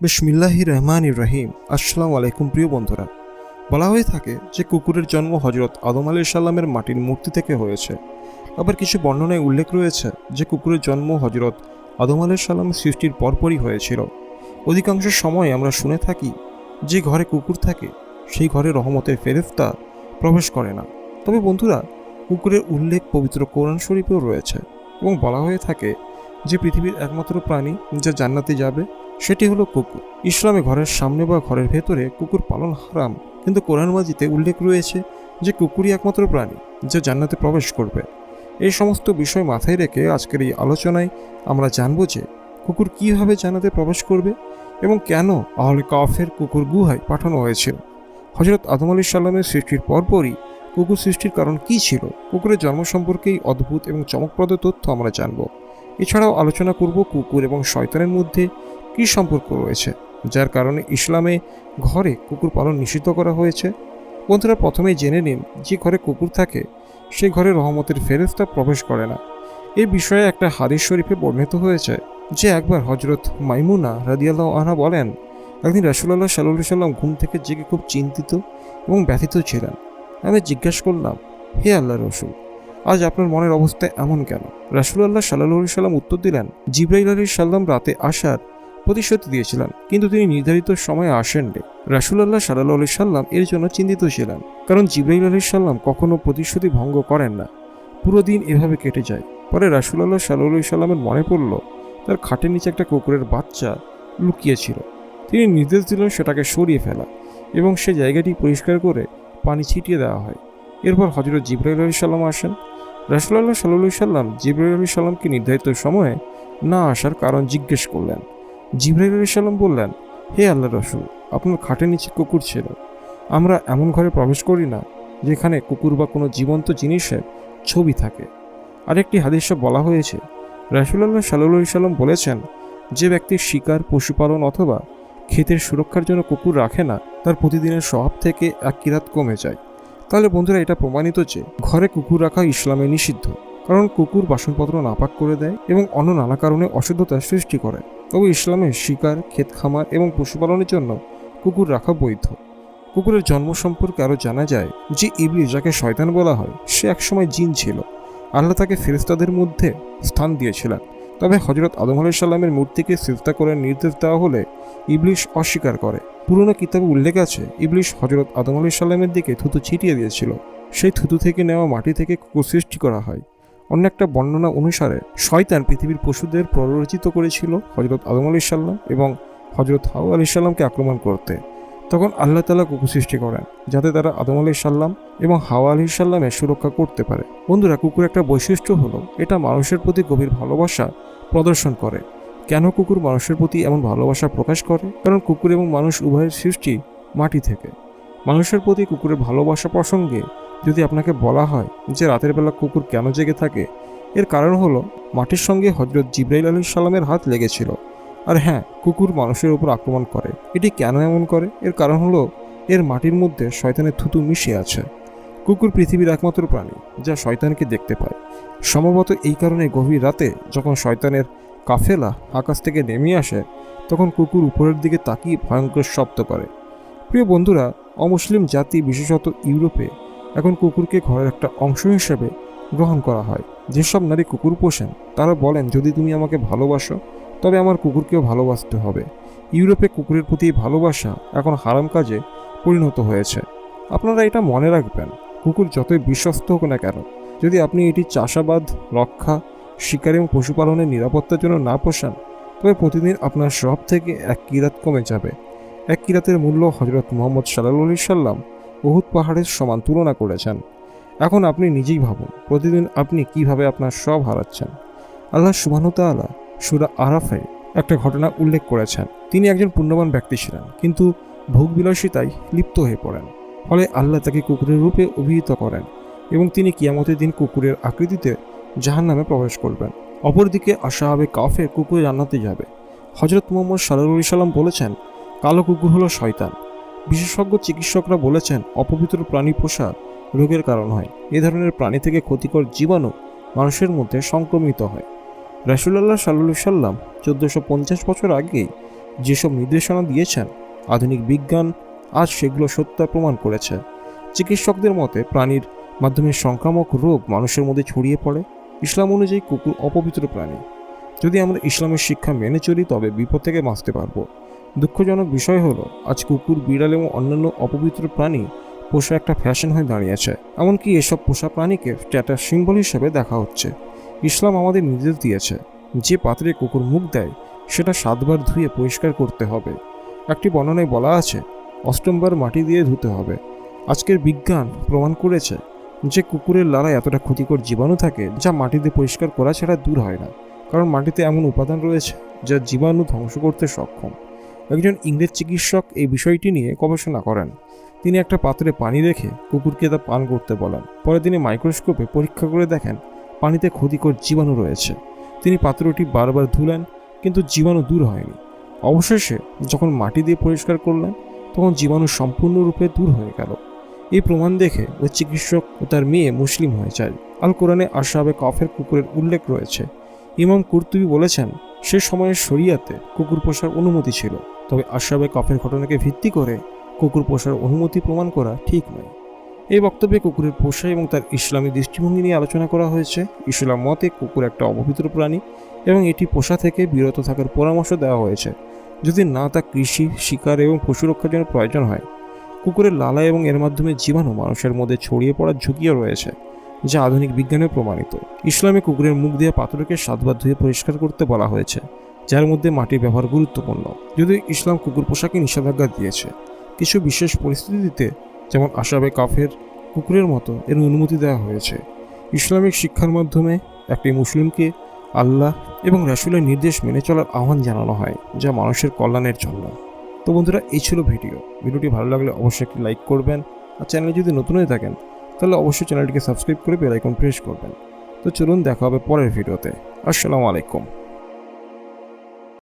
বিসমিল্লাহি রহমান রহিম আসসালামু আলাইকুম প্রিয় বন্ধুরা। বলা হয়ে থাকে যে কুকুরের জন্ম হজরত আদম আলী সাল্লামের মাটির মূর্তি থেকে হয়েছে। আবার কিছু বর্ণনায় উল্লেখ রয়েছে যে কুকুরের জন্ম হজরত আদম আলী সাল্লামের সৃষ্টির পরপরই হয়েছিল। অধিকাংশ সময় আমরা শুনে থাকি যে ঘরে কুকুর থাকে, সেই ঘরে রহমতের ফেরেফতা প্রবেশ করে না। তবে বন্ধুরা, কুকুরের উল্লেখ পবিত্র কোরআন শরীফেও রয়েছে এবং বলা হয়ে থাকে যে পৃথিবীর একমাত্র প্রাণী যা জান্নাতে যাবে সেটি হলো কুকুর। ইসলামে ঘরের সামনে বা ঘরের ভেতরে কুকুর পালন হারাম। কিন্তু কোরআন মাজিতে উল্লেখ রয়েছে যে কুকুরই একমাত্র প্রাণী যা জান্নাতে প্রবেশ করবে। এই সমস্ত বিষয় মাথায় রেখে আজকের এই আলোচনায় আমরা জানব যে কুকুর কীভাবে জান্নাতে প্রবেশ করবে এবং কেন আহলে কাফের কুকুর গুহায় পাঠানো হয়েছিল। হজরত আদম আলী সাল্লামের সৃষ্টির পরপরই কুকুর সৃষ্টির কারণ কী ছিল? কুকুরের জন্ম সম্পর্কে এই অদ্ভুত এবং চমকপ্রদ তথ্য আমরা জানব। এছাড়াও আলোচনা করব কুকুর এবং শয়তানের মধ্যে কী সম্পর্ক রয়েছে? যার কারণে ইসলামে ঘরে কুকুর পালন নিষিদ্ধ করা হয়েছে। বন্ধুরা, প্রথমেই জেনে নিন, যে ঘরে কুকুর থাকে সেই ঘরে রহমতের ফেরেস্তা প্রবেশ করে না। এ বিষয়ে একটা হাদিস শরীফে বর্ণিত হয়েছে, যে একবার হজরত মাইমুনা রাদিয়াল্লাহ আনহা বলেন, একদিন রাসুল্লাহ সাল্লু সাল্লাম ঘুম থেকে জেগে খুব চিন্তিত এবং ব্যথিত ছিলেন। আমি জিজ্ঞাসা করলাম, হে আল্লাহ রসুল, আজ আপনার মনের অবস্থা এমন কেন? রাসুলাল্লাহ সাল্লাহ সাল্লাম উত্তর দিলেন, জিব্রাইল আলী সাল্লাম রাতে আসার প্রতিশ্রুতি দিয়েছিলেন, কিন্তু তিনি নির্ধারিত সময়ে আসেননি। রাসুলাল্লাহ সাল্লাহ আলি সাল্লাম এর জন্য চিন্তিত ছিলেন, কারণ জিব্রাইল আলী সাল্লাম কখনো প্রতিশ্রুতি ভঙ্গ করেন না। পুরো দিন এভাবে কেটে যায়। পরে রাসুলাল্লাহ সাল্লাহ আলি সাল্লামের মনে পড়ল, তার খাটের নিচে একটা কুকুরের বাচ্চা লুকিয়েছিল। তিনি নির্দেশ দিলেন সেটাকে সরিয়ে ফেলা এবং সে জায়গাটি পরিষ্কার করে পানি ছিটিয়ে দেওয়া হয়। এরপর হজরত জিব্রাইল আলী সাল্লাম আসেন। রাসুল্লাহ সাল্লু সাল্লাম জিব্রাইল আলী সাল্লামকে নির্ধারিত সময়ে না আসার কারণ জিজ্ঞেস করলেন। জিব্রাইল বললেন, হে আল্লাহ রসুল, আপনার খাটের নিচে কুকুর ছিল। আমরা এমন ঘরে প্রবেশ করি না, যেখানে কুকুর বা কোনো জীবন্ত জিনিসের ছবি থাকে। আরেকটি হাদিসে বলা হয়েছে রাসুল্লাহ সাল্লু সাল্লাম বলেছেন, যে ব্যক্তি শিকার, পশুপালন অথবা ক্ষেতের সুরক্ষার জন্য কুকুর রাখে না, তার প্রতিদিনের স্বভাব থেকে এক কিরাত কমে যায়। তাহলে বন্ধুরা, এটা প্রমাণিত যে ঘরে কুকুর রাখা ইসলামে নিষিদ্ধ, কারণ কুকুর বাসনপত্র নাপাক করে দেয় এবং অন্য নানা কারণে অশুদ্ধতার সৃষ্টি করে। তবে ইসলামে শিকার ক্ষেত খামার এবং পশুপালনের জন্য কুকুর রাখা বৈধ। কুকুরের জন্ম সম্পর্কে আরও জানা যায় যে ইবলিশ যাকে শয়তান বলা হয়, সে একসময় জিন ছিল। আল্লাহ তাকে ফেরেস্তাদের মধ্যে স্থান দিয়েছিলেন। তবে হজরত আদম আলাহ সাল্লামের মূর্তিকে সিজদা করার নির্দেশ দেওয়া হলে ইবলিশ অস্বীকার করে। পুরনো কিতাবে উল্লেখ আছে ইবলিশ হজরত আদম আলাহ সাল্লামের দিকে থুতু ছিটিয়ে দিয়েছিল। সেই থুতু থেকে নেওয়া মাটি থেকে কুকুর সৃষ্টি করা হয়। অন্য একটা বর্ণনা অনুসারে, শয়তান পৃথিবীর পশুদের প্ররোচিত করেছিল হজরত আদম আলি সাল্লাম এবং হজরত হাউ আলি সাল্লামকে আক্রমণ করতে। তখন আল্লাহ তালা কুকুর সৃষ্টি করেন, যাতে তারা আদম আলি সাল্লাম এবং হাওয়া আলি সাল্লামের সুরক্ষা করতে পারে। বন্ধুরা, কুকুর একটা বৈশিষ্ট্য হলো, এটা মানুষের প্রতি গভীর ভালোবাসা প্রদর্শন করে। কেন কুকুর মানুষের প্রতি এমন ভালোবাসা প্রকাশ করে? কারণ কুকুর এবং মানুষ উভয়ের সৃষ্টি মাটি থেকে। মানুষের প্রতি কুকুরের ভালোবাসা প্রসঙ্গে যদি আপনাকে বলা হয় যে রাতের বেলা কুকুর কেন জেগে থাকে, এর কারণ হলো মাটির সঙ্গে হজরত জিব্রাইল আলী সাল্লামের হাত লেগেছিল। আর হ্যাঁ কুকুর মানুষের উপর আক্রমণ করে। এটি কেন এমন করে? এর কারণ হলো এর মাটির মধ্যে শয়তানের থুতু মিশে আছে। কুকুর পৃথিবীর একমাত্র প্রাণী, যা শয়তানকে দেখতে পায়। সম্ভবত এই কারণে গভীর রাতে যখন শয়তানের কাফেলা আকাশ থেকে নেমে আসে, তখন কুকুর উপরের দিকে তাকিয়ে ভয়ঙ্কর শব্দ করে। প্রিয় বন্ধুরা, অমুসলিম জাতি, বিশেষত ইউরোপে এখন কুকুরকে ঘরের একটা অংশ হিসেবে গ্রহণ করা হয়। যেসব নারী কুকুর পোষেন, তারা বলেন, যদি তুমি আমাকে ভালোবাসো, তবে আমার কুকুরকেও ভালোবাসতে হবে। ইউরোপে কুকুরের প্রতি ভালোবাসা এখন হারাম কাজে পরিণত হয়েছে। আপনারা এটা মনে রাখবেন, কুকুর যতই বিশ্বস্ত হোক না কেন, যদি আপনি এটি চাষাবাদ, রক্ষা, শিকার এবং পশুপালনের নিরাপত্তার জন্য না পোষান, তবে প্রতিদিন আপনার সব থেকে এক কিরাত কমে যাবে। এক কিরাতের মূল্য হজরত মোহাম্মদ সাল্লাহ সাল্লাম বহুত পাহাড়ের সমান তুলনা করেছেন। এখন আপনি নিজেই ভাবুন, প্রতিদিন আপনি কীভাবে আপনার সব হারাচ্ছেন। আল্লাহ সুবাহতালা সুরা আরাফে একটা ঘটনা উল্লেখ করেছেন। তিনি একজন পুণ্যবান ব্যক্তি ছিলেন, কিন্তু ভোগবিলাসিতায় লিপ্ত হয়ে পড়েন। ফলে আল্লাহ তাকে কুকুরের রূপে অভিহিত করেন এবং তিনি কিয়ামতের দিন কুকুরের আকৃতিতে জাহান নামে প্রবেশ করবেন। অপরদিকে আশাহাবে কাফে কুকুরে জান্নাতে যাবে। হজরত মোহাম্মদ সাল্লাহ সাল্লাম বলেছেন, কালো কুকুর হলো শয়তান। বিশেষজ্ঞ চিকিৎসকরা বলেছেন, অপবিত্র প্রাণী পোষা রোগের কারণ হয়। এ ধরনের প্রাণী থেকে ক্ষতিকর জীবাণু মানুষের মধ্যে সংক্রমিত হয়। রাসুল্লাহ সাল্লু সাল্লাম চোদ্দোশো পঞ্চাশ বছর আগেই যেসব নির্দেশনা দিয়েছেন, আধুনিক বিজ্ঞান আজ সেগুলো সত্য প্রমাণ করেছে। চিকিৎসকদের মতে, প্রাণীর মাধ্যমে সংক্রামক রোগ মানুষের মধ্যে ছড়িয়ে পড়ে। ইসলাম অনুযায়ী কুকুর অপবিত্র প্রাণী। যদি আমরা ইসলামের শিক্ষা মেনে চলি, তবে বিপদ থেকে বাঁচতে পারব। দুঃখজনক বিষয় হলো, আজ কুকুর, বিড়াল এবং অন্যান্য অপবিত্র প্রাণী পোষা একটা ফ্যাশন হয়ে দাঁড়িয়েছে। এমনকি এসব পোষা প্রাণীকে স্ট্যাটাস সিম্বল হিসেবে দেখা হচ্ছে। ইসলাম আমাদের নির্দেশ দিয়েছে, যে পাত্রে কুকুর মুখ দেয়, সেটা সাতবার ধুয়ে পরিষ্কার করতে হবে। একটি বর্ণনায় বলা আছে, অষ্টমবার মাটি দিয়ে ধুতে হবে। আজকের বিজ্ঞান প্রমাণ করেছে যে কুকুরের লালায় এতটা ক্ষতিকর জীবাণু থাকে, যা মাটিতে পরিষ্কার করা ছাড়া দূর হয় না। কারণ মাটিতে এমন উপাদান রয়েছে, যা জীবাণু ধ্বংস করতে সক্ষম। একজন ইংরেজ চিকিৎসক এই বিষয়টি নিয়ে গবেষণা করেন। তিনি একটা পাত্রে পানি রেখে কুকুরকে তা পান করতে বলেন। পরে তিনি মাইক্রোস্কোপে পরীক্ষা করে দেখেন পানিতে ক্ষতিকর জীবাণু রয়েছে। তিনি পাত্রটি বারবার ধুলেন, কিন্তু জীবাণু দূর হয়নি। অবশেষে যখন মাটি দিয়ে পরিষ্কার করলেন, তখন জীবাণু সম্পূর্ণরূপে দূর হয়ে গেল। এই প্রমাণ দেখে ওই চিকিৎসক ও তার মেয়ে মুসলিম হয়ে যায়। আল কোরআনে আশাবে কফের কুকুরের উল্লেখ রয়েছে। ইমাম কুর্তুবি বলেছেন, সে সময়ের শরিয়াতে কুকুর পোষার অনুমতি ছিল। তবে আশাবে কফের ঘটনাকে ভিত্তি করে কুকুর পোষার অনুমতি প্রমাণ করা ঠিক নয়। এই বক্তব্যে কুকুরের পোষা এবং তার ইসলামী দৃষ্টিভঙ্গি নিয়ে আলোচনা করা হয়েছে। ইসলাম মতে কুকুর একটা অপবিত্র প্রাণী এবং এটি পোষা থেকে বিরত থাকার পরামর্শ দেওয়া হয়েছে। যদি না তা কৃষি, শিকার এবং পশু রক্ষার জন্য প্রয়োজন হয়, কুকুরের লালা এবং এর মাধ্যমে জীবাণু মানুষের মধ্যে ছড়িয়ে পড়ার ঝুঁকিও রয়েছে, যা আধুনিক বিজ্ঞানে প্রমাণিত। ইসলামে কুকুরের মুখ দিয়ে পাথরকে সাতবার ধুয়ে পরিষ্কার করতে বলা হয়েছে। যার মধ্যে মাটির ব্যবহার গুরুত্বপূর্ণ। যদি ইসলাম কুকুর পোশাকে নিষেধাজ্ঞা দিয়েছে, কিছু বিশেষ পরিস্থিতিতে যেমন আশাবে কাফের কুকুরের মতো এর অনুমতি দেওয়া হয়েছে। ইসলামিক শিক্ষার মাধ্যমে একটি মুসলিমকে আল্লাহ এবং রাসুলের নির্দেশ মেনে চলার আহ্বান জানানো হয়, যা মানুষের কল্যাণের জন্য। তো বন্ধুরা, এই ছিল ভিডিও। ভিডিওটি ভালো লাগলে অবশ্যই একটি লাইক করবেন। আর চ্যানেলে যদি নতুন হয়ে থাকেন, তাহলে অবশ্যই চ্যানেলটিকে সাবস্ক্রাইব করে বেল আইকন প্রেস করবেন। তো চলুন, দেখা হবে পরের ভিডিওতে। আসসালামু আলাইকুম।